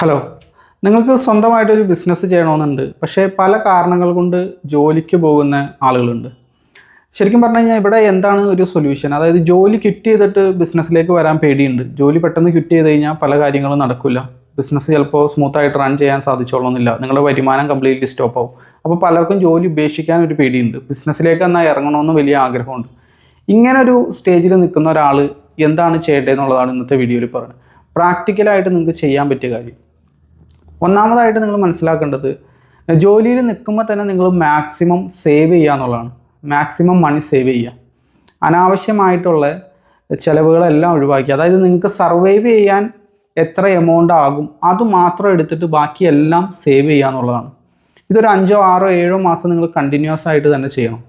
Hello നിങ്ങൾക്ക് സ്വന്തമായിട്ടൊരു business ചെയ്യണമെന്നുണ്ട്. പക്ഷേ പല കാരണങ്ങൾ കൊണ്ട് ജോലിക്ക് പോകുന്ന ആളുകളുണ്ട്. ശരിക്കും പറഞ്ഞു കഴിഞ്ഞാൽ ഇവിടെ എന്താണ് ഒരു സൊല്യൂഷൻ അതായത് ജോലി ക്വിറ്റ് ചെയ്തിട്ട് ബിസിനസ്സിലേക്ക് വരാൻ പേടിയുണ്ട്. ജോലി പെട്ടെന്ന് ക്വിറ്റ് ചെയ്ത് കഴിഞ്ഞാൽ പല കാര്യങ്ങളും നടക്കില്ല. ബിസിനസ് ചിലപ്പോൾ സ്മൂത്തായിട്ട് റൺ ചെയ്യാൻ സാധിച്ചോളണമെന്നില്ല നിങ്ങളുടെ വരുമാനം കംപ്ലീറ്റ്ലി സ്റ്റോപ്പ് ആവും. അപ്പോൾ പലർക്കും ജോലി ഉപേക്ഷിക്കാൻ ഒരു പേടിയുണ്ട്. ബിസിനസ്സിലേക്ക് എന്നാൽ ഇറങ്ങണമെന്ന് വലിയ ആഗ്രഹമുണ്ട്. ഇങ്ങനെ ഒരു സ്റ്റേജിൽ നിൽക്കുന്ന ഒരാൾ എന്താണ് ചെയ്യേണ്ടതെന്നുള്ളതാണ് ഇന്നത്തെ വീഡിയോയിൽ പറയുന്നത്. പ്രാക്ടിക്കലായിട്ട് നിങ്ങൾക്ക് ചെയ്യാൻ പറ്റിയ കാര്യം. ഒന്നാമതായിട്ട് നിങ്ങൾ മനസ്സിലാക്കേണ്ടത് ജോലിയിൽ നിൽക്കുമ്പോൾ തന്നെ നിങ്ങൾ മാക്സിമം സേവ് ചെയ്യുക എന്നുള്ളതാണ്. മാക്സിമം മണി സേവ് ചെയ്യുക. അനാവശ്യമായിട്ടുള്ള ചിലവുകളെല്ലാം ഒഴിവാക്കി. അതായത് നിങ്ങൾക്ക് സർവൈവ് ചെയ്യാൻ എത്ര എമൗണ്ട് ആകും അത് മാത്രം എടുത്തിട്ട് ബാക്കിയെല്ലാം സേവ് ചെയ്യുക എന്നുള്ളതാണ്. ഇതൊരു അഞ്ചോ ആറോ ഏഴോ മാസം നിങ്ങൾ കണ്ടിന്യൂസ് ആയിട്ട് തന്നെ ചെയ്യണം.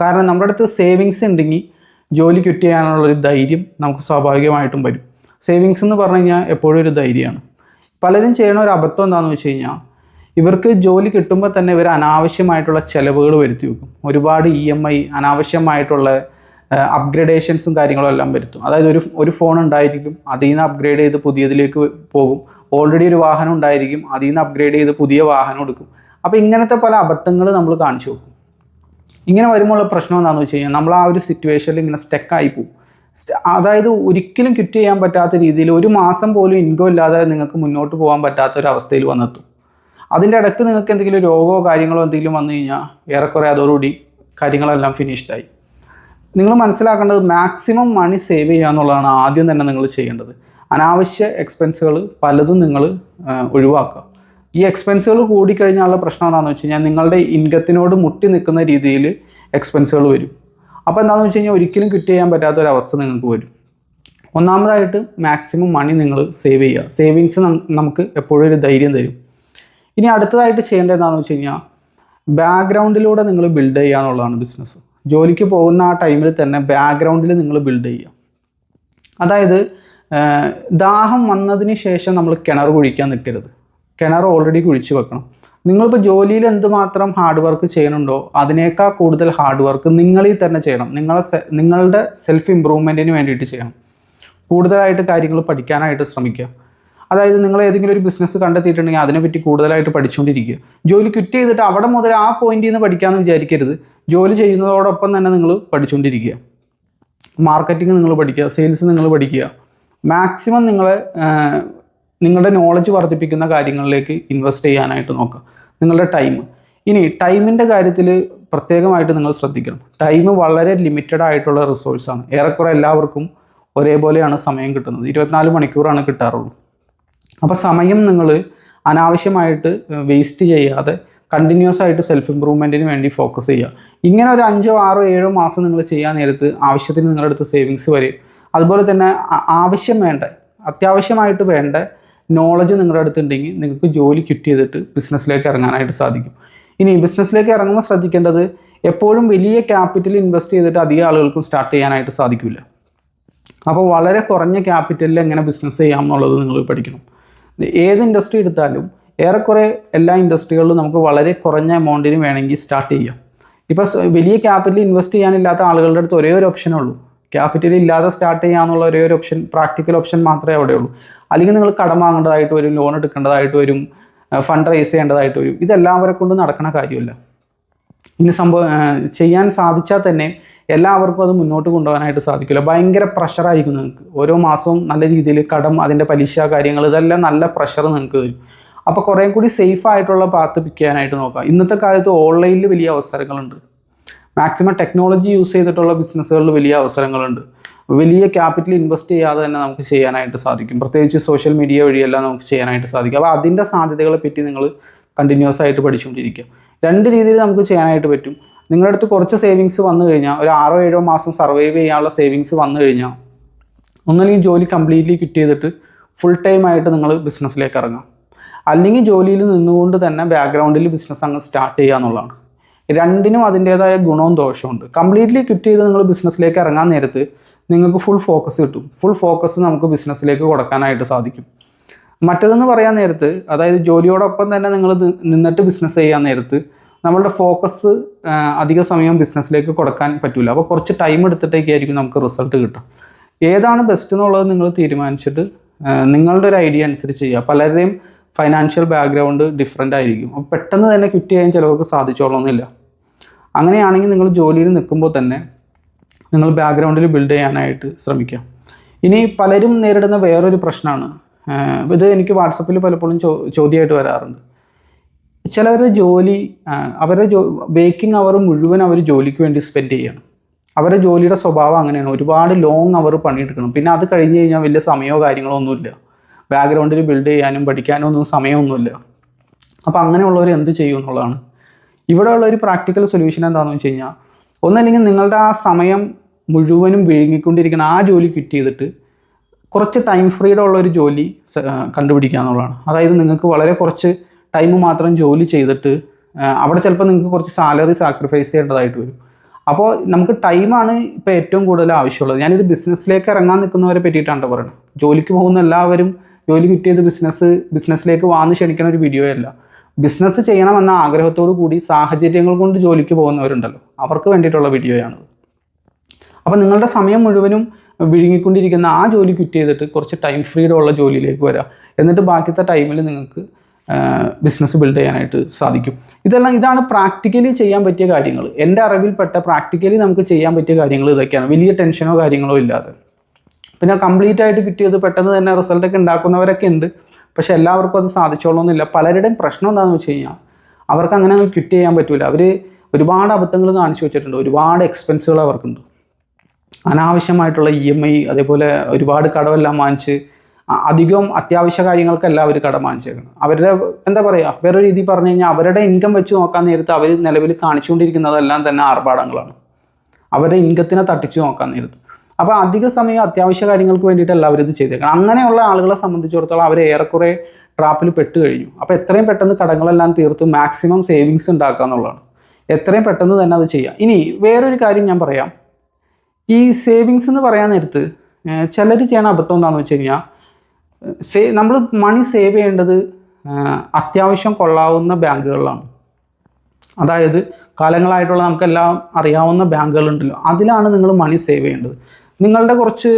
കാരണം നമ്മുടെ അടുത്ത് സേവിങ്സ് ഉണ്ടെങ്കിൽ ജോലി ക്വിറ്റ് ചെയ്യാനുള്ള ഒരു ധൈര്യം നമുക്ക് സ്വാഭാവികമായിട്ടും വരും. സേവിങ്സ് എന്ന് പറഞ്ഞു കഴിഞ്ഞാൽ എപ്പോഴും ഒരു ധൈര്യമാണ്. പലരും ചെയ്യണ ഒരു അബദ്ധം എന്താണെന്ന് വെച്ച് കഴിഞ്ഞാൽ ഇവർക്ക് ജോലി കിട്ടുമ്പോൾ തന്നെ ഇവർ അനാവശ്യമായിട്ടുള്ള ചിലവുകൾ വരുത്തി വെക്കും. ഒരുപാട് ഇ എം ഐ അനാവശ്യമായിട്ടുള്ള അപ്ഗ്രഡേഷൻസും കാര്യങ്ങളും എല്ലാം വരുത്തും. അതായത് ഒരു ഒരു ഫോൺ ഉണ്ടായിരിക്കും അതിൽ നിന്ന് അപ്ഗ്രേഡ് ചെയ്ത് പുതിയതിലേക്ക് പോകും. ഓൾറെഡി ഒരു വാഹനം ഉണ്ടായിരിക്കും അതിൽ നിന്ന് അപ്ഗ്രേഡ് ചെയ്ത് പുതിയ വാഹനം എടുക്കും. അപ്പോൾ ഇങ്ങനത്തെ പല അബദ്ധങ്ങൾ നമ്മൾ കാണിച്ചു വെക്കും. ഇങ്ങനെ വരുമ്പോൾ പ്രശ്നം എന്താണെന്ന് വെച്ച് കഴിഞ്ഞാൽ നമ്മൾ ആ ഒരു സിറ്റുവേഷനിൽ ഇങ്ങനെ സ്റ്റക്കായി പോകും അതായത് ഒരിക്കലും ക്വിറ്റ് ചെയ്യാൻ പറ്റാത്ത രീതിയിൽ ഒരു മാസം പോലും ഇൻകം ഇല്ലാതെ നിങ്ങൾക്ക് മുന്നോട്ട് പോകാൻ പറ്റാത്ത ഒരു അവസ്ഥയിൽ വന്നെത്തും. അതിന്റെ ഇടയ്ക്ക് നിങ്ങൾക്ക് എന്തെങ്കിലും രോഗമോ കാര്യങ്ങളോ എന്തെങ്കിലും വന്നു കഴിഞ്ഞാൽ ഏറെക്കുറെ അതോടുകൂടി കാര്യങ്ങളെല്ലാം ഫിനിഷ്ഡായി നിങ്ങൾ മനസ്സിലാക്കേണ്ടത് മാക്സിമം മണി സേവ് ചെയ്യുക എന്നുള്ളതാണ് ആദ്യം തന്നെ നിങ്ങൾ ചെയ്യേണ്ടത്. അനാവശ്യ എക്സ്പെൻസുകൾ പലതും നിങ്ങൾ ഒഴിവാക്കുക. ഈ എക്സ്പെൻസുകൾ കൂടിക്കഴിഞ്ഞാലുള്ള പ്രശ്നം എന്താണെന്ന് വെച്ച് കഴിഞ്ഞാൽ നിങ്ങളുടെ ഇൻകത്തിനോട് മുട്ടി നിൽക്കുന്ന രീതിയിൽ എക്സ്പെൻസുകൾ വരും. അപ്പോൾ എന്താണെന്ന് വെച്ച് കഴിഞ്ഞാൽ ഒരിക്കലും ക്വിറ്റ് ചെയ്യാൻ പറ്റാത്ത ഒരു അവസ്ഥ നിങ്ങൾക്ക് വരും. ഒന്നാമതായിട്ട് മാക്സിമം മണി നിങ്ങൾ സേവ് ചെയ്യുക. സേവിങ്സ് നമുക്ക് എപ്പോഴും ഒരു ധൈര്യം തരും. ഇനി അടുത്തതായിട്ട് ചെയ്യേണ്ടത് എന്താണെന്ന് വെച്ച് കഴിഞ്ഞാൽ ബാക്ക്ഗ്രൗണ്ടിലൂടെ നിങ്ങൾ ബിൽഡ് ചെയ്യുക എന്നുള്ളതാണ് ബിസിനസ് ജോലിക്ക് പോകുന്ന ആ ടൈമിൽ തന്നെ ബാക്ക്ഗ്രൗണ്ടിൽ നിങ്ങൾ ബിൽഡ് ചെയ്യുക. അതായത് ദാഹം വന്നതിന് ശേഷം നമ്മൾ കിണർ കുഴിക്കാൻ നിൽക്കരുത് കിണർ ഓൾറെഡി കുഴിച്ച് വെക്കണം. നിങ്ങളിപ്പോൾ ജോലിയിൽ എന്തുമാത്രം ഹാർഡ് വർക്ക് ചെയ്യണുണ്ടോ അതിനേക്കാൾ കൂടുതൽ ഹാർഡ് വർക്ക് നിങ്ങളിൽ തന്നെ ചെയ്യണം. നിങ്ങളെ നിങ്ങളുടെ സെൽഫ് ഇമ്പ്രൂവ്മെന്റിന് വേണ്ടിയിട്ട് ചെയ്യണം. കൂടുതലായിട്ട് കാര്യങ്ങൾ പഠിക്കാനായിട്ട് ശ്രമിക്കുക. അതായത് നിങ്ങൾ ഏതെങ്കിലും ഒരു ബിസിനസ് കണ്ടെത്തിയിട്ടുണ്ടെങ്കിൽ അതിനെപ്പറ്റി കൂടുതലായിട്ട് പഠിച്ചുകൊണ്ടിരിക്കുക. ജോലി ക്വിറ്റ് ചെയ്തിട്ട് അവിടെ മുതൽ ആ പോയിന്റിൽ നിന്ന് പഠിക്കാമെന്ന് വിചാരിക്കരുത്. ജോലി ചെയ്യുന്നതോടൊപ്പം തന്നെ നിങ്ങൾ പഠിച്ചുകൊണ്ടിരിക്കുക. മാർക്കറ്റിംഗ് നിങ്ങൾ പഠിക്കുക. സെയിൽസ് നിങ്ങൾ പഠിക്കുക. മാക്സിമം നിങ്ങളെ നിങ്ങളുടെ നോളജ് വർദ്ധിപ്പിക്കുന്ന കാര്യങ്ങളിലേക്ക് ഇൻവെസ്റ്റ് ചെയ്യാനായിട്ട് നോക്കുക. നിങ്ങളുടെ ടൈം ഇനി ടൈമിന്റെ കാര്യത്തിൽ പ്രത്യേകമായിട്ട് നിങ്ങൾ ശ്രദ്ധിക്കണം. ടൈം വളരെ ലിമിറ്റഡ് ആയിട്ടുള്ള റിസോഴ്സാണ് ഏറെക്കുറെ എല്ലാവർക്കും ഒരേപോലെയാണ് സമയം കിട്ടുന്നത്. ഇരുപത്തിനാല് മണിക്കൂറാണ് കിട്ടാറുള്ളത് അപ്പോൾ സമയം നിങ്ങൾ അനാവശ്യമായിട്ട് വേസ്റ്റ് ചെയ്യാതെ കണ്ടിന്യൂസ് ആയിട്ട് സെൽഫ് ഇമ്പ്രൂവ്മെന്റിന് വേണ്ടി ഫോക്കസ് ചെയ്യുക. ഇങ്ങനെ ഒരു അഞ്ചോ ആറോ ഏഴോ മാസം നിങ്ങൾ ചെയ്യാൻ നേരത്ത് ആവശ്യത്തിന് നിങ്ങളുടെ അടുത്ത് സേവിങ്സ് വരും. അതുപോലെ തന്നെ ആവശ്യം വേണ്ട അത്യാവശ്യമായിട്ട് വേണ്ട നോളജ് നിങ്ങളുടെ അടുത്തുണ്ടെങ്കിൽ നിങ്ങൾക്ക് ജോലി ക്വിറ്റ് ചെയ്തിട്ട് ബിസിനസ്സിലേക്ക് ഇറങ്ങാനായിട്ട് സാധിക്കും. ഇനി ബിസിനസ്സിലേക്ക് ഇറങ്ങുമ്പോൾ ശ്രദ്ധിക്കേണ്ടത് എപ്പോഴും വലിയ ക്യാപിറ്റൽ ഇൻവെസ്റ്റ് ചെയ്തിട്ട് അധികം ആളുകൾക്കും സ്റ്റാർട്ട് ചെയ്യാനായിട്ട് സാധിക്കില്ല. അപ്പോൾ വളരെ കുറഞ്ഞ ക്യാപിറ്റലിൽ എങ്ങനെ ബിസിനസ് ചെയ്യാം എന്നുള്ളത് നിങ്ങൾ പഠിക്കണം. ഏത് ഇൻഡസ്ട്രി എടുത്താലും ഏറെക്കുറെ എല്ലാ ഇൻഡസ്ട്രികളിലും നമുക്ക് വളരെ കുറഞ്ഞ എമൗണ്ടിന് വേണമെങ്കിൽ സ്റ്റാർട്ട് ചെയ്യാം. ഇപ്പോൾ വലിയ ക്യാപിറ്റൽ ഇൻവെസ്റ്റ് ചെയ്യാനില്ലാത്ത ആളുകളുടെ അടുത്ത് ഒരേ ഒരു ഓപ്ഷനേ ഉള്ളൂ. ക്യാപിറ്റൽ ഇല്ലാതെ സ്റ്റാർട്ട് ചെയ്യാന്നുള്ള ഒരേ ഒരു ഓപ്ഷൻ പ്രാക്ടിക്കൽ ഓപ്ഷൻ മാത്രമേ അവിടെ ഉള്ളൂ അല്ലെങ്കിൽ നിങ്ങൾ കടം വാങ്ങേണ്ടതായിട്ട് വരും ലോൺ എടുക്കേണ്ടതായിട്ട് വരും ഫണ്ട് റേസ് ചെയ്യേണ്ടതായിട്ട് വരും. ഇതെല്ലാവരെ കൊണ്ട് നടക്കണ കാര്യമല്ല. ഇനി സംഭവം ചെയ്യാൻ സാധിച്ചാൽ തന്നെ എല്ലാവർക്കും അത് മുന്നോട്ട് കൊണ്ടുപോകാനായിട്ട് സാധിക്കില്ല. ഭയങ്കര പ്രഷറായിരിക്കും നിങ്ങൾക്ക്. ഓരോ മാസവും നല്ല രീതിയിൽ കടം അതിന്റെ പലിശ കാര്യങ്ങൾ ഇതെല്ലാം നല്ല പ്രഷർ നിങ്ങൾക്ക് തരും. അപ്പോൾ കുറേ കൂടി സേഫ് ആയിട്ടുള്ള പാത്ത് പിക്ക് ചെയ്യാനായിട്ട് നോക്കാം. ഇന്നത്തെ കാലത്ത് ഓൺലൈനിൽ വലിയ അവസരങ്ങളുണ്ട്. മാക്സിമം ടെക്നോളജി യൂസ് ചെയ്തിട്ടുള്ള ബിസിനസ്സുകളിൽ വലിയ അവസരങ്ങളുണ്ട്. വലിയ ക്യാപിറ്റൽ ഇൻവെസ്റ്റ് ചെയ്യാതെ തന്നെ നമുക്ക് ചെയ്യാനായിട്ട് സാധിക്കും. പ്രത്യേകിച്ച് സോഷ്യൽ മീഡിയ വഴിയെല്ലാം നമുക്ക് ചെയ്യാനായിട്ട് സാധിക്കും. അപ്പോൾ അതിന്റെ സാധ്യതകളെ പറ്റി നിങ്ങൾ കണ്ടിന്യൂസ് ആയിട്ട് പഠിച്ചുകൊണ്ടിരിക്കുക. രണ്ട് രീതിയിൽ നമുക്ക് ചെയ്യാനായിട്ട് പറ്റും. നിങ്ങളുടെ അടുത്ത് കുറച്ച് സേവിങ്സ് വന്നു കഴിഞ്ഞാൽ ഒരു ആറോ ഏഴോ മാസം സർവൈവ് ചെയ്യാനുള്ള സേവിങ്സ് വന്നു കഴിഞ്ഞാൽ ഒന്നല്ലെങ്കിൽ ജോലി കംപ്ലീറ്റ്ലി ക്വിറ്റ് ചെയ്തിട്ട് ഫുൾ ടൈം ആയിട്ട് നിങ്ങൾ ബിസിനസ്സിലേക്ക് ഇറങ്ങാം അല്ലെങ്കിൽ ജോലിയിൽ നിന്നുകൊണ്ട് തന്നെ ബാക്ക്ഗ്രൗണ്ടിൽ ബിസിനസ് അങ്ങ് സ്റ്റാർട്ട് ചെയ്യുക എന്നുള്ളതാണ്. രണ്ടിനും അതിന്റേതായ ഗുണവും ദോഷവും ഉണ്ട് കംപ്ലീറ്റ്ലി ക്വിറ്റ് ചെയ്ത് നിങ്ങൾ ബിസിനസ്സിലേക്ക് ഇറങ്ങാൻ നേരത്ത് നിങ്ങൾക്ക് ഫുൾ ഫോക്കസ് കിട്ടും. ഫുൾ ഫോക്കസ് നമുക്ക് ബിസിനസ്സിലേക്ക് കൊടുക്കാനായിട്ട് സാധിക്കും. മറ്റതെന്ന് പറയാൻ നേരത്ത് അതായത് ജോലിയോടൊപ്പം തന്നെ നിങ്ങൾ നിന്നിട്ട് ബിസിനസ് ചെയ്യാൻ നേരത്ത് നമ്മളുടെ ഫോക്കസ് അധിക സമയം ബിസിനസ്സിലേക്ക് കൊടുക്കാൻ പറ്റില്ല അപ്പോൾ കുറച്ച് ടൈം എടുത്തിട്ടേക്കായിരിക്കും നമുക്ക് റിസൾട്ട് കിട്ടുക. ഏതാണ് ബെസ്റ്റ് എന്നുള്ളത് നിങ്ങൾ തീരുമാനിച്ചിട്ട് നിങ്ങളുടെ ഒരു ഐഡിയ അനുസരിച്ച് ചെയ്യുക. പലരുടെയും ഫൈനാൻഷ്യൽ ബാക്ക്ഗ്രൗണ്ട് ഡിഫറെന്റ് ആയിരിക്കും. അപ്പോൾ പെട്ടെന്ന് തന്നെ ക്വിറ്റ് ചെയ്യാൻ ചിലവർക്ക് സാധിച്ചോളണമെന്നില്ല അങ്ങനെയാണെങ്കിൽ നിങ്ങൾ ജോലിയിൽ നിൽക്കുമ്പോൾ തന്നെ നിങ്ങൾ ബാക്ക്ഗ്രൗണ്ടിൽ ബിൽഡ് ചെയ്യാനായിട്ട് ശ്രമിക്കുക. ഇനി പലരും നേരിടുന്ന വേറൊരു പ്രശ്നമാണ്. ഇത് എനിക്ക് വാട്സപ്പിൽ പലപ്പോഴും ചോ ചോദ്യമായിട്ട് വരാറുണ്ട്. ചിലവരുടെ ജോലി അവരുടെ ജോ ബേക്കിംഗ് അവർ മുഴുവൻ അവർ ജോലിക്ക് വേണ്ടി സ്പെൻഡ് ചെയ്യണം. അവരുടെ ജോലിയുടെ സ്വഭാവം അങ്ങനെയാണ്. ഒരുപാട് ലോങ് അവർ പണിയെടുക്കണം. പിന്നെ അത് കഴിഞ്ഞ് കഴിഞ്ഞാൽ വലിയ സമയമോ കാര്യങ്ങളോ ഒന്നുമില്ല. ബാക്ക്ഗ്രൗണ്ടിൽ ബിൽഡ് ചെയ്യാനും പഠിക്കാനും ഒന്നും സമയമൊന്നുമില്ല. അപ്പോൾ അങ്ങനെയുള്ളവർ എന്ത് ചെയ്യും എന്നുള്ളതാണ്. ഇവിടെയുള്ള ഒരു പ്രാക്ടിക്കൽ സൊല്യൂഷൻ എന്താണെന്ന് വെച്ച് കഴിഞ്ഞാൽ ഒന്നല്ലെങ്കിൽ നിങ്ങളുടെ ആ സമയം മുഴുവനും വിഴുങ്ങിക്കൊണ്ടിരിക്കുന്ന ആ ജോലി ക്വിറ്റ് ചെയ്തിട്ട് കുറച്ച് ടൈം ഫ്രീഡം ഉള്ള ഒരു ജോലി കണ്ടുപിടിക്കുക എന്നുള്ളതാണ്. അതായത് നിങ്ങൾക്ക് വളരെ കുറച്ച് ടൈം മാത്രം ജോലി ചെയ്തിട്ട് അവിടെ ചിലപ്പോൾ നിങ്ങൾക്ക് കുറച്ച് സാലറി സാക്രിഫൈസ് ചെയ്യേണ്ടതായിട്ട് വരും. അപ്പോൾ നമുക്ക് ടൈമാണ് ഇപ്പോൾ ഏറ്റവും കൂടുതൽ ആവശ്യമുള്ളത്. ഞാനിത് ബിസിനസ്സിലേക്ക് ഇറങ്ങാൻ നിൽക്കുന്നവരെ പറ്റിയിട്ടാണ് പറയുന്നത്. ജോലിക്ക് പോകുന്ന എല്ലാവരും ജോലി കിട്ടിയത് ബിസിനസ് ബിസിനസ്സിലേക്ക് വാന്ന് ക്ഷണിക്കുന്ന ഒരു വീഡിയോ അല്ല. ബിസിനസ് ചെയ്യണമെന്ന ആഗ്രഹത്തോടു കൂടി സാഹചര്യങ്ങൾ കൊണ്ട് ജോലിക്ക് പോകുന്നവരുണ്ടല്ലോ. അവർക്ക് വേണ്ടിയിട്ടുള്ള വീഡിയോയാണത് അപ്പോൾ നിങ്ങളുടെ സമയം മുഴുവനും വിഴുങ്ങിക്കൊണ്ടിരിക്കുന്ന ആ ജോലി ക്വിറ്റ് ചെയ്തിട്ട് കുറച്ച് ടൈം ഫ്രീഡം ഉള്ള ജോലിയിലേക്ക് വരാം. എന്നിട്ട് ബാക്കിയത്തെ ടൈമിൽ നിങ്ങൾക്ക് ബിസിനസ് ബിൽഡ് ചെയ്യാനായിട്ട് സാധിക്കും. ഇതെല്ലാം ഇതാണ് പ്രാക്ടിക്കലി ചെയ്യാൻ പറ്റിയ കാര്യങ്ങൾ. എന്റെ അറിവിൽപ്പെട്ട പ്രാക്ടിക്കലി നമുക്ക് ചെയ്യാൻ പറ്റിയ കാര്യങ്ങൾ ഇതൊക്കെയാണ്. വലിയ ടെൻഷനോ കാര്യങ്ങളോ ഇല്ലാതെ. പിന്നെ കംപ്ലീറ്റ് ആയിട്ട് കിട്ടിയത് പെട്ടെന്ന് തന്നെ റിസൾട്ടൊക്കെ ഉണ്ടാക്കുന്നവരൊക്കെ ഉണ്ട്. പക്ഷെ എല്ലാവർക്കും അത് സാധിച്ചോളണമെന്നില്ല പലരുടെയും പ്രശ്നം എന്താണെന്ന് വെച്ച് കഴിഞ്ഞാൽ അവർക്ക് അങ്ങനെ ക്വിറ്റ് ചെയ്യാൻ പറ്റില്ല അവർ ഒരുപാട് അബദ്ധങ്ങൾ കാണിച്ചു വെച്ചിട്ടുണ്ട്. ഒരുപാട് എക്സ്പെൻസുകൾ അവർക്കുണ്ട്. അനാവശ്യമായിട്ടുള്ള ഇ എം ഐ അതേപോലെ ഒരുപാട് കടമെല്ലാം വാങ്ങിച്ച് അധികം അത്യാവശ്യ കാര്യങ്ങൾക്കല്ല അവർ കടം വാങ്ങിച്ചേക്കണം. അവരുടെ എന്താ പറയുക വേറെ രീതി പറഞ്ഞു കഴിഞ്ഞാൽ അവരുടെ ഇൻകം വെച്ച് നോക്കാൻ നേരത്ത് അവർ നിലവിൽ കാണിച്ചുകൊണ്ടിരിക്കുന്നതെല്ലാം തന്നെ ആർഭാടങ്ങളാണ്. അവരുടെ ഇൻകത്തിനെ തട്ടിച്ചു നോക്കാൻ നേരത്ത്. അപ്പോൾ അധിക സമയം അത്യാവശ്യ കാര്യങ്ങൾക്ക് വേണ്ടിയിട്ട് വേണ്ടിയിട്ടല്ല അവരിത് ചെയ്തേക്കണം. അങ്ങനെയുള്ള ആളുകളെ സംബന്ധിച്ചിടത്തോളം അവർ ഏറെക്കുറെ ട്രാപ്പിൽ പെട്ട് കഴിഞ്ഞു. അപ്പോൾ എത്രയും പെട്ടെന്ന് കടങ്ങളെല്ലാം തീർത്ത് മാക്സിമം സേവിങ്സ് ഉണ്ടാക്കുക എന്നുള്ളതാണ്. എത്രയും പെട്ടെന്ന് തന്നെ അത് ചെയ്യാം. ഇനി വേറൊരു കാര്യം ഞാൻ പറയാം. ഈ സേവിങ്സ് എന്ന് പറയാൻ നേരത്ത് ചിലർ ചെയ്യണ അബദ്ധം എന്താണെന്ന് വെച്ച് കഴിഞ്ഞാൽ സേ നമ്മൾ മണി സേവ് ചെയ്യേണ്ടത് അത്യാവശ്യം കൊള്ളാവുന്ന ബാങ്കുകളിലാണ്. അതായത് കാലങ്ങളായിട്ടുള്ള നമുക്കെല്ലാം അറിയാവുന്ന ബാങ്കുകളുണ്ടല്ലോ. അതിലാണ് നിങ്ങൾ മണി സേവ് ചെയ്യേണ്ടത്. നിങ്ങളുടെ കുറച്ച്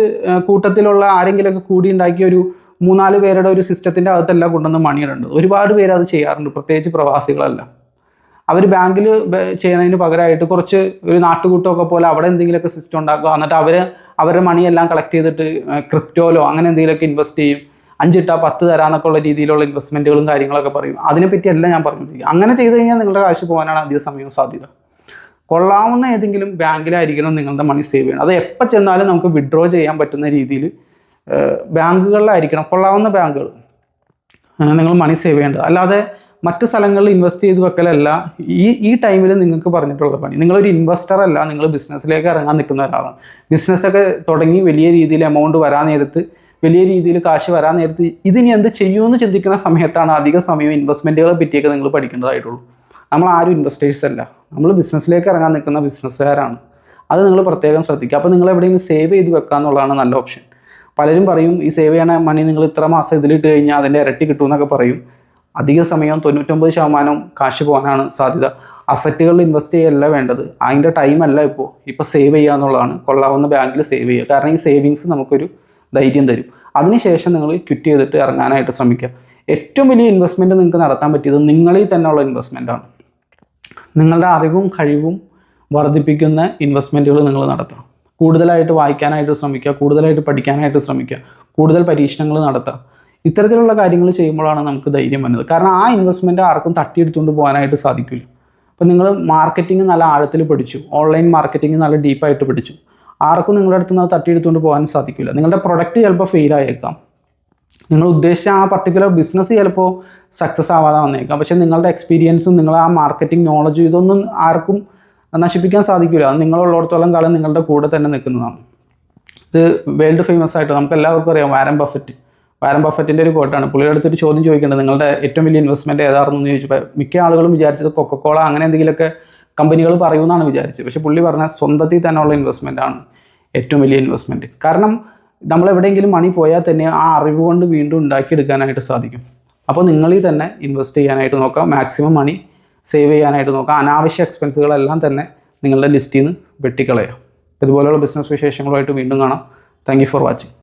കൂട്ടത്തിലുള്ള ആരെങ്കിലുമൊക്കെ കൂടി ഉണ്ടാക്കിയ ഒരു മൂന്നാൽ പേരുടെ ഒരു സിസ്റ്റത്തിന്റെ അകത്തല്ല കൊണ്ടുവന്ന് മണി ഇടേണ്ടത് ഒരുപാട് പേര് അത് ചെയ്യാറുണ്ട്. പ്രത്യേകിച്ച് പ്രവാസികളല്ല. അവർ ബാങ്കിൽ ചെയ്യുന്നതിന് പകരമായിട്ട് കുറച്ച് ഒരു നാട്ടുകൂട്ടമൊക്കെ പോലെ അവിടെ എന്തെങ്കിലുമൊക്കെ സിസ്റ്റം ഉണ്ടാക്കുക. എന്നിട്ട് അവർ അവരുടെ മണിയെല്ലാം കളക്ട് ചെയ്തിട്ട് ക്രിപ്റ്റോയിലോ അങ്ങനെ എന്തെങ്കിലുമൊക്കെ ഇൻവെസ്റ്റ് ചെയ്യും. അഞ്ചിട്ടാ പത്ത് തരാന്നൊക്കെ ഉള്ള രീതിയിലുള്ള ഇൻവെസ്റ്റ്മെന്റുകളും കാര്യങ്ങളൊക്കെ പറയും. അതിനെപ്പറ്റിയല്ല ഞാൻ പറഞ്ഞിരിക്കുക അങ്ങനെ ചെയ്ത് കഴിഞ്ഞാൽ നിങ്ങളുടെ കാശ് പോകാനാണ് അധിക സമയവും സാധ്യത. കൊള്ളാവുന്ന ഏതെങ്കിലും ബാങ്കിലായിരിക്കണം നിങ്ങളുടെ മണി സേവ് ചെയ്യണം. അത് എപ്പോൾ ചെന്നാലും നമുക്ക് വിഡ്രോ ചെയ്യാൻ പറ്റുന്ന രീതിയിൽ ബാങ്കുകളിലായിരിക്കണം. കൊള്ളാവുന്ന ബാങ്കുകൾ. നിങ്ങൾ മണി സേവ് ചെയ്യേണ്ടത്. അല്ലാതെ മറ്റു സ്ഥലങ്ങളിൽ ഇൻവെസ്റ്റ് ചെയ്ത് വെക്കലല്ല. ഈ ഈ ടൈമിൽ നിങ്ങൾക്ക് പറഞ്ഞിട്ടുള്ള പണി. നിങ്ങളൊരു ഇൻവെസ്റ്റർ അല്ല നിങ്ങൾ ബിസിനസ്സിലേക്ക് ഇറങ്ങാൻ നിൽക്കുന്ന ഒരാളാണ്. ബിസിനസ്സൊക്കെ തുടങ്ങി വലിയ രീതിയിൽ എമൗണ്ട് വരാൻ നേരത്ത് വലിയ രീതിയിൽ കാശ് വരാൻ നേരത്ത് ഇതിനി എന്ത് ചെയ്യുമെന്ന് ചിന്തിക്കുന്ന സമയത്താണ് അധിക സമയം ഇൻവെസ്റ്റ്മെന്റുകളെ പറ്റിയൊക്കെ നിങ്ങൾ പഠിക്കേണ്ടതായിട്ടുള്ളൂ. നമ്മൾ ആരും ഇൻവെസ്റ്റേഴ്സ് അല്ല. നമ്മൾ ബിസിനസ്സിലേക്ക് ഇറങ്ങാൻ നിൽക്കുന്ന ബിസിനസ്സുകാരാണ് അത് നിങ്ങൾ പ്രത്യേകം ശ്രദ്ധിക്കുക. അപ്പോൾ നിങ്ങൾ എവിടെയെങ്കിലും സേവ് ചെയ്ത് വെക്കുക എന്നുള്ളതാണ് നല്ല ഓപ്ഷൻ പലരും പറയും ഈ സേവ് ചെയ്യണ മണി നിങ്ങൾ ഇത്ര മാസം ഇതിലിട്ട് കഴിഞ്ഞാൽ അതിന്റെ ഇരട്ടി കിട്ടും എന്നൊക്കെ പറയും. അധിക സമയം തൊണ്ണൂറ്റൊമ്പത് ശതമാനം കാശ് പോകാനാണ് സാധ്യത. അസറ്റുകളിൽ ഇൻവെസ്റ്റ് ചെയ്യല്ല വേണ്ടത്. അതിന്റെ അല്ല ഇപ്പോൾ ഇപ്പോൾ സേവ് ചെയ്യുക എന്നുള്ളതാണ്. കൊള്ളാവുന്ന ബാങ്കിൽ സേവ് ചെയ്യുക. കാരണം ഈ സേവിങ്സ് നമുക്കൊരു ധൈര്യം തരും. അതിനുശേഷം നിങ്ങൾ ക്വിറ്റ് ചെയ്തിട്ട് ഇറങ്ങാനായിട്ട് ശ്രമിക്കുക. ഏറ്റവും വലിയ ഇൻവെസ്റ്റ്മെന്റ് നിങ്ങൾക്ക് നടത്താൻ പറ്റിയത് നിങ്ങളിൽ തന്നെയുള്ള ഇൻവെസ്റ്റ്മെന്റാണ് നിങ്ങളുടെ അറിവും കഴിവും വർദ്ധിപ്പിക്കുന്ന ഇൻവെസ്റ്റ്മെന്റുകൾ നിങ്ങൾ നടത്തുക കൂടുതലായിട്ട് വായിക്കാനായിട്ട് ശ്രമിക്കുക കൂടുതലായിട്ട് പഠിക്കാനായിട്ട് ശ്രമിക്കുക കൂടുതൽ പരീക്ഷണങ്ങൾ നടത്തുക. ഇത്തരത്തിലുള്ള കാര്യങ്ങൾ ചെയ്യുമ്പോഴാണ് നമുക്ക് ധൈര്യം വരുന്നത് കാരണം ആ ഇൻവെസ്റ്റ്മെന്റ് ആർക്കും തട്ടിയെടുത്തുകൊണ്ട് പോകാനായിട്ട് സാധിക്കില്ല. അപ്പോൾ നിങ്ങൾ മാർക്കറ്റിംഗ് നല്ല ആഴത്തിൽ പഠിച്ചു ഓൺലൈൻ മാർക്കറ്റിംഗ് നല്ല ഡീപ്പായിട്ട് പഠിച്ചു. ആർക്കും നിങ്ങളുടെ അടുത്ത് നിന്ന് അത് തട്ടിയെടുത്തുകൊണ്ട് പോകാൻ സാധിക്കില്ല. നിങ്ങളുടെ പ്രൊഡക്റ്റ് ചിലപ്പോൾ ഫെയിൽ ആയേക്കാം. നിങ്ങൾ ഉദ്ദേശിച്ച ആ പർട്ടിക്കുലർ ബിസിനസ് ചിലപ്പോൾ സക്സസ് ആവാതെ വന്നേക്കാം. പക്ഷേ നിങ്ങളുടെ എക്സ്പീരിയൻസും നിങ്ങൾ ആ മാർക്കറ്റിംഗ് നോളജും ഇതൊന്നും ആർക്കും നശിപ്പിക്കാൻ സാധിക്കില്ല അത് നിങ്ങളുള്ളിടത്തോളം കാലം നിങ്ങളുടെ കൂടെ തന്നെ നിൽക്കുന്നതാണ്. ഇത് വേൾഡ് ഫേമസ് ആയിട്ട് നമുക്ക് എല്ലാവർക്കും അറിയാം വാരൻ ബഫറ്റ് വാരൻ ബഫറ്റിന്റെ ഒരു കോട്ടാണ് പുള്ളിയുടെ അടുത്തൊരു ചോദ്യം ചോദിക്കേണ്ടത് നിങ്ങളുടെ ഏറ്റവും വലിയ ഇൻവെസ്റ്റ്മെന്റ് എന്ന് ചോദിച്ചപ്പോൾ മിക്ക ആളുകളും വിചാരിച്ചത് കൊക്കക്കോള അങ്ങനെ എന്തെങ്കിലുമൊക്കെ കമ്പനികൾ പറയുമെന്നാണ് വിചാരിച്ചത്. പക്ഷേ പുള്ളി പറഞ്ഞ സ്വന്തത്തിൽ തന്നെയുള്ള ഇൻവെസ്റ്റ്മെന്റ് ആണ് ഏറ്റവും വലിയ ഇൻവെസ്റ്റ്മെന്റ് കാരണം നമ്മൾ എവിടെയെങ്കിലും മണി പോയാൽ തന്നെ ആ അറിവ് കൊണ്ട് വീണ്ടും ഉണ്ടാക്കിയെടുക്കാനായിട്ട് സാധിക്കും. അപ്പോൾ നിങ്ങളിൽ തന്നെ ഇൻവെസ്റ്റ് ചെയ്യാനായിട്ട് നോക്കാം. മാക്സിമം മണി സേവ് ചെയ്യാനായിട്ട് നോക്കാം. അനാവശ്യ എക്സ്പെൻസുകളെല്ലാം തന്നെ നിങ്ങളുടെ ലിസ്റ്റിൽ നിന്ന് വെട്ടിക്കളയാം. ഇതുപോലെയുള്ള ബിസിനസ് വിശേഷങ്ങളുമായിട്ട് വീണ്ടും കാണാം. Thank for watching